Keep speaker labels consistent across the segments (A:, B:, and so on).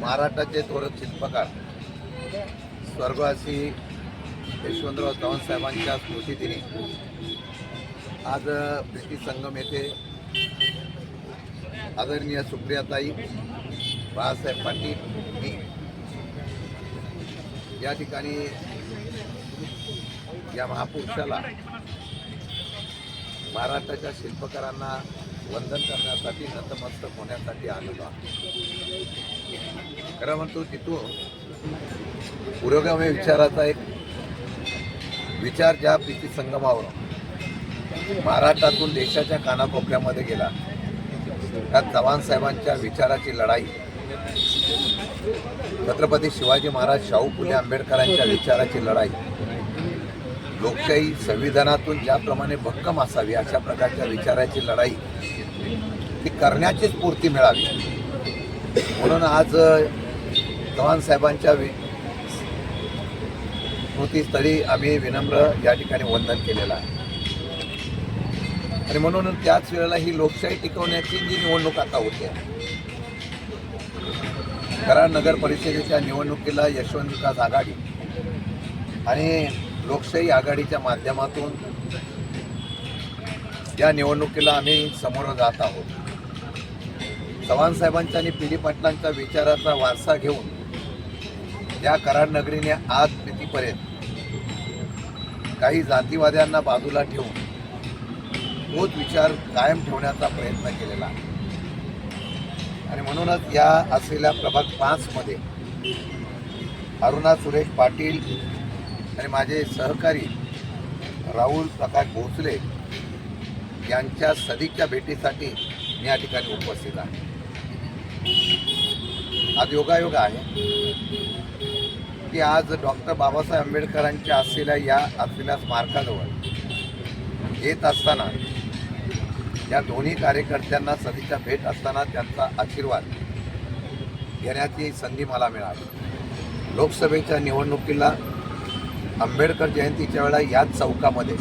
A: महाराष्ट्राचे थोरं शिल्पकार स्वर्गवासी यशवंतराव चव्हाण साहेबांच्या स्मृतिदिनी आज प्रीती संगम येथे आदरणीय सुप्रियाताई बाळासाहेब पाटील मी या ठिकाणी या महापुरुषाला महाराष्ट्राच्या शिल्पकारांना वंदन करण्यासाठी नतमस्तक होण्यासाठी आलेलो आहे खरं म्हणतो तिथून पुरोगामी विचाराचा एक विचार ज्या पिती संगमावर महाराष्ट्रातून देशाच्या कानाकोपऱ्यामध्ये गेला त्या चव्हाण साहेबांच्या विचाराची लढाई छत्रपती शिवाजी महाराज शाहू फुले आंबेडकरांच्या विचाराची लढाई लोकशाही संविधानातून ज्याप्रमाणे भक्कम असावी अशा प्रकारच्या विचाराची लढाई ती करण्याची स्फूर्ती मिळावी. म्हणून आज चव्हाण साहेबांच्या स्मृतीस्थळी आम्ही विनम्र या ठिकाणी वंदन केलेलं आहे. आणि म्हणून त्याच वेळेला ही लोकशाही टिकवण्याची जी निवडणूक आता होते कराड नगर परिषदेच्या निवडणुकीला यशवंत विकास आघाडी आणि लोकशाही आघाडीच्या माध्यमातून या निवडणुकीला आम्ही समोर जात आहोत. चव्हाण साहेबांचा आणि पी डी पाटलांच्या विचाराचा वारसा घेऊन या कराड नगरीने आज मितीपर्यंत काही जातीवाद्यांना बाजूला ठेवून तोच विचार कायम ठेवण्याचा प्रयत्न केलेला आहे. आणि म्हणूनच या असलेल्या प्रभाग पाचमध्ये अरुणा सुरेश पाटील आणि माझे सहकारी राहुल प्रकाश भोसले यांच्या सदिच्छा भेटीसाठी मी या ठिकाणी उपस्थित आहे. आज योगायोग आहे. की आज डॉक्टर बाबासाहेब आंबेडकरांच्या असलेल्या या असलेल्या स्मारकाजवळ येत असताना या दोन्ही कार्यकर्त्यांना सदिच्छा भेट असताना त्यांचा आशीर्वाद घेण्याची संधी मला मिळाली. लोकसभेच्या निवडणुकीला आंबेडकर जयंतीच्या वेळा याच चौकामध्ये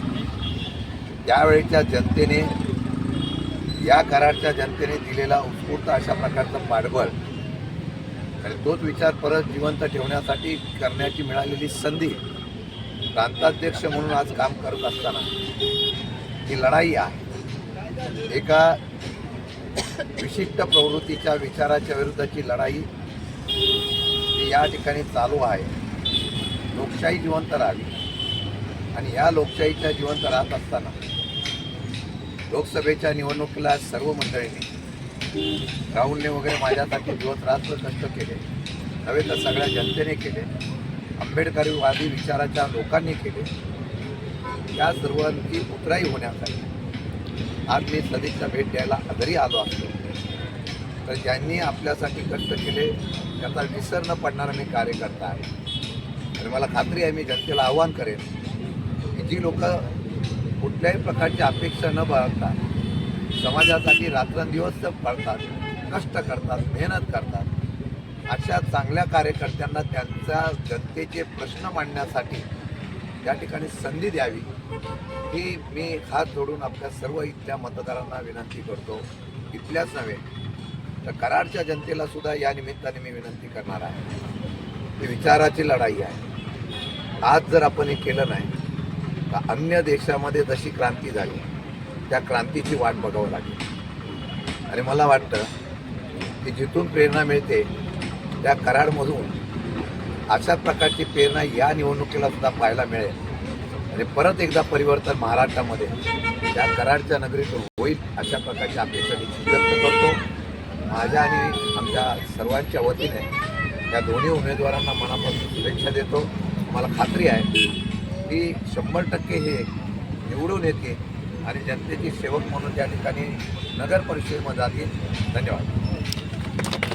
A: त्यावेळेच्या जनतेने या कराडच्या जनतेने दिलेला उत्स्फूर्त अशा प्रकारचं पाठबळ आणि तोच विचार परत जिवंत ठेवण्यासाठी करण्याची मिळालेली संधी प्रांताध्यक्ष म्हणून आज काम करत असताना ही लढाई आहे. एका विशिष्ट प्रवृत्तीच्या विचाराच्या विरुद्धची लढाई या ठिकाणी चालू आहे. लोकशाही जिवंत राहावी. आणि या लोकशाहीच्या जिवंत राहत असताना लोकसभेच्या निवडणुकीला सर्व मंडळींनी राहुलने वगैरे माझ्यासाठी दिवस रात्र कष्ट केले. नव्हे तर सगळ्या जनतेने केले. आंबेडकरीवादी विचाराच्या लोकांनी केले. या सर्वांची उतराई होण्यासाठी आज मी सदिच्छा भेट द्यायला जरी आलो असतो. तर ज्यांनी आपल्यासाठी कष्ट केले त्याचा विसर न पडणारा मी कार्यकर्ता आहे. आणि मला खात्री आहे मी जनतेला आव्हान करेन की जी लोकं कुठल्याही प्रकारची अपेक्षा न बाळगता समाजासाठी रात्रंदिवस पडतात कष्ट करतात मेहनत करतात. अशा चांगल्या कार्यकर्त्यांना त्यांचा जनतेचे प्रश्न मांडण्यासाठी त्या ठिकाणी संधी द्यावी ही मी हात जोडून आपल्या सर्व इथल्या मतदारांना विनंती करतो. इथल्याच नव्हे तर कराडच्या जनतेला सुद्धा या निमित्ताने मी विनंती करणार आहे. ही विचाराची लढाई आहे. आज जर आपण हे केलं नाही का अन्य देशामध्ये जशी क्रांती झाली त्या क्रांतीची वाट बघावं लागेल. आणि मला वाटतं की जिथून प्रेरणा मिळते त्या कराडमधून अशा प्रकारची प्रेरणा या निवडणुकीला सुद्धा पाहायला मिळेल. आणि परत एकदा परिवर्तन महाराष्ट्रामध्ये त्या कराडच्या नगरीतून होईल अशा प्रकारची अपेक्षा व्यक्त करतो. माझ्या आणि आमच्या सर्वांच्या वतीने या दोन्ही उमेदवारांना मनापासून शुभेच्छा देतो. मला खात्री आहे की शंभर टक्के हे निवडून येते आणि जनतेची सेवक म्हणून त्या ठिकाणी नगर परिषदेमध्ये जातील. धन्यवाद.